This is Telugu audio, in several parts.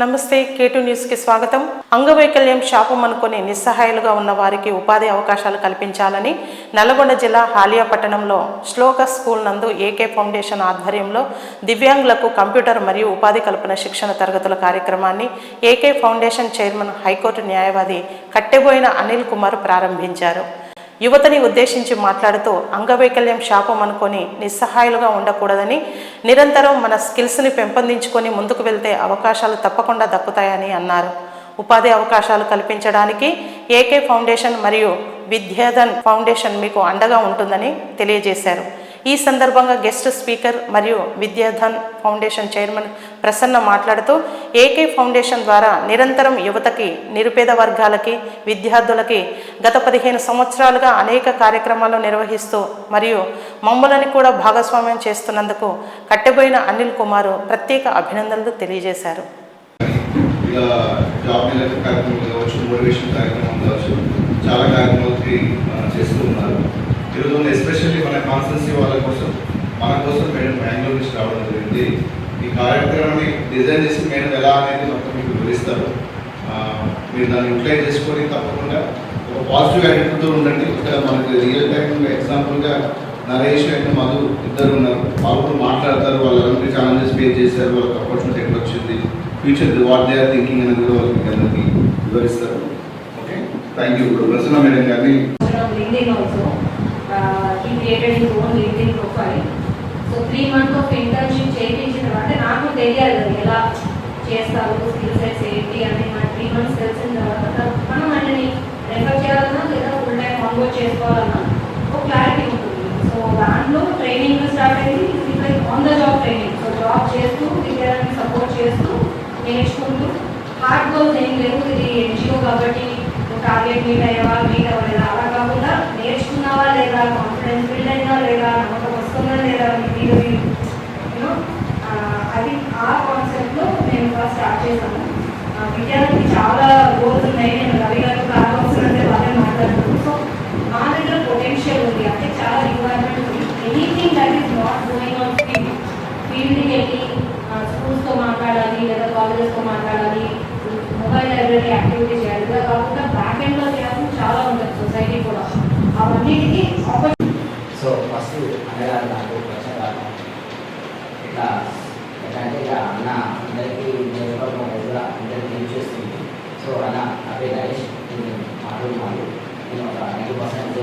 నమస్తే కేటు న్యూస్కి స్వాగతం. అంగవైకల్యం శాపం అనుకుని నిస్సహాయాలుగా ఉన్న వారికి ఉపాధి అవకాశాలు కల్పించాలని నల్గొండ జిల్లా హాలియా పట్టణంలో శ్లోక స్కూల్ నందు ఏకే ఫౌండేషన్ ఆధ్వర్యంలో దివ్యాంగులకు కంప్యూటర్ మరియు ఉపాధి కల్పన శిక్షణ తరగతుల కార్యక్రమాన్ని ఏకే ఫౌండేషన్ చైర్మన్ హైకోర్టు న్యాయవాది కట్టెబోయిన అనిల్ కుమార్ ప్రారంభించారు. యువతని ఉద్దేశించి మాట్లాడుతూ అంగవైకల్యం శాపం అనుకొని నిస్సహాయులుగా ఉండకూడదని నిరంతరం మన స్కిల్స్ని పెంపొందించుకొని ముందుకు వెళ్తే అవకాశాలు తప్పకుండా దక్కుతాయని అన్నారు. ఉపాధి అవకాశాలు కల్పించడానికి ఏకే ఫౌండేషన్ మరియు విద్యాధన్ ఫౌండేషన్ మీకు అండగా ఉంటుందని తెలియజేశారు. ఈ సందర్భంగా గెస్ట్ స్పీకర్ మరియు విద్యాధన్ ఫౌండేషన్ చైర్మన్ ప్రసన్న మాట్లాడుతూ ఏకే ఫౌండేషన్ ద్వారా నిరంతరం యువతకి నిరుపేద వర్గాలకి విద్యార్థులకి గత పదిహేను సంవత్సరాలుగా అనేక కార్యక్రమాలు నిర్వహిస్తూ మరియు మమ్మల్ని కూడా భాగస్వామ్యం చేస్తున్నందుకు కట్టెబోయిన అనిల్ కుమార్ ప్రత్యేక అభినందనలు తెలియజేశారు. చాలా కార్యక్రమాలకి చేస్తూ ఉన్నారు. ఈరోజు ఎస్పెషల్లీ మన కాన్స్టెన్సీ వాళ్ళ మన కోసం మేడం బెంగళూరు నుంచి రావడం జరిగింది. ఈ కార్యక్రమాన్ని డిజైన్ చేసి మేడం ఎలా అనేది మొత్తం మీకు వివరిస్తారు. మీరు దాన్ని యూటిలైజ్ చేసుకొని తప్పకుండా ఒక పాజిటివ్ యాటిట్యూడ్తో ఉండండి. ఇక్కడ మనకి రియల్ టైం ఎగ్జాంపుల్గా నరేష్ అండ్ మధు ఇద్దరు ఉన్నారు. వాళ్ళు మాట్లాడతారు. వాళ్ళు ఎలాంటి ఛాలెంజెస్ ఫేస్ చేశారు. వాళ్ళకి ఆపర్చునిటీ ఎక్కడ వచ్చింది? Future what they are thinking అనేది కూడా వాళ్ళకి అందరికీ వివరిస్తారు. ఓకే థ్యాంక్ యూ ఇప్పుడు ప్రసన్న మేడం గారిని LinkedIn also. Uh, he created his own LinkedIn profile. So three month of internship చేయించిన తర్వాత నాకు తెలియాలి అది ఎలా చేస్తారు స్కిల్ సెట్స్ ఏంటి అని. నాకు త్రీ మంత్స్ తెలిసిన తర్వాత మనం వాటిని రెఫర్ చేయాలన్నా లేదా ఫుల్ టైం ఆన్బోర్డ్ చేసుకోవాలన్నా ఒక క్లారిటీ ఉంటుంది. సో దాంట్లో ట్రైనింగ్ స్టార్ట్ అయింది like on the job training so job చేస్తూ విద్యార్థిని సపోర్ట్ చేస్తూ నేర్చుకుంటూ హార్డ్ గోల్స్ ఏం లేవు ఇది ఎన్జిఓ కాబట్టి టార్గెట్ మీట్ అయ్యావా మీట్ అవ్వలేదా? అలా కాకుండా నేర్చుకున్నావా లేదా కాన్ఫిడెన్స్ బిల్డ్ అయినా లేదా యూనో అది uh, ఆ కాన్సెప్ట్లో మేము ఫస్ట్ స్టార్ట్ చేసాము. ఆ, విద్యార్థికి చాలా గోల్స్ ఉన్నాయి. నేను రవి గారు కావాల్సిన వాళ్ళని మాట్లాడుతున్నాను. సో మా దగ్గర పొటెన్షియల్ ఉంది. అంటే చాలా రిక్వైర్మెంట్ ఉంది. Anything that is not going on field ఫీల్డ్కి వెళ్ళి స్కూల్స్తో మాట్లాడాలి లేదా కాలేజెస్తో మాట్లాడాలి మొబైల్ లైబ్రరీ యాక్టివిటీ చేయాలి ఇలా కాకుండా బ్యాక్ ఎండ్లో చేయాల్సిన చాలా ఉంటుంది సొసైటీ కూడా. అవన్నిటికీ సో ఫస్ట్ అన్నగారు నాకు ఇట్లా ఎట్లా అంటే ఇక అన్న అందరికీ నియోజకవర్గం అందరికీ యూజ్ చేస్తుంది సో అన్న నా నరేష్ నేను మాట్లాడుతున్నాను నేను ఒక నైంటీ పర్సెంట్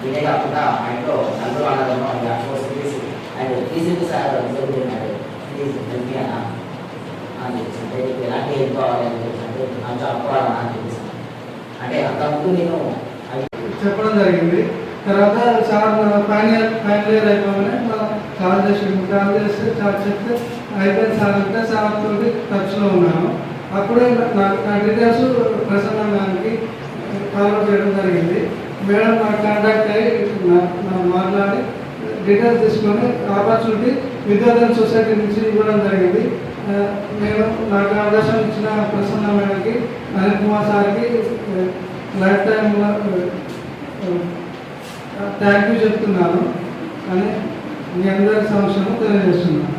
ఇదే కాకుండా మా ఇంట్లో నలుగురు అన్నదమ్మ four cities and three cities జరుగుతున్నాడు please help అన్న అని చెప్పేసి అంటే ఎలాంటి హెల్ప్ చెప్పేసి అంటే జాబ్ కావాలన్నా అని చెప్పేసి అంటే అంతకుముందు నేను చెప్పడం జరిగింది. తర్వాత సార్ ఫైనల్ ఫైనల్ ఇయర్ అయిపోగానే కాల్ చేసి కాల్ చేస్తే సార్ చెప్తే అయిపోయింది సార్ అంటే సార్ టచ్లో ఉన్నాను. అప్పుడే నాకు నా డీటెయిల్స్ ప్రసన్న మ్యామ్కి ఫాలో చేయడం జరిగింది. మేడం నాకు కాంటాక్ట్ అయ్యి మాట్లాడి డీటెయిల్స్ తీసుకొని ఆపర్చునిటీ విద్యార్థుల సొసైటీ నుంచి ఇవ్వడం జరిగింది. నేను నాకు అవకాశం ఇచ్చిన ప్రసన్న మేడంకి అనిల్ కుమార్ సార్కి లైఫ్ టైంలో థ్యాంక్ యూ చెప్తున్నాను. అని మీ అందరి సంవత్సరం తెలియజేస్తున్నాను.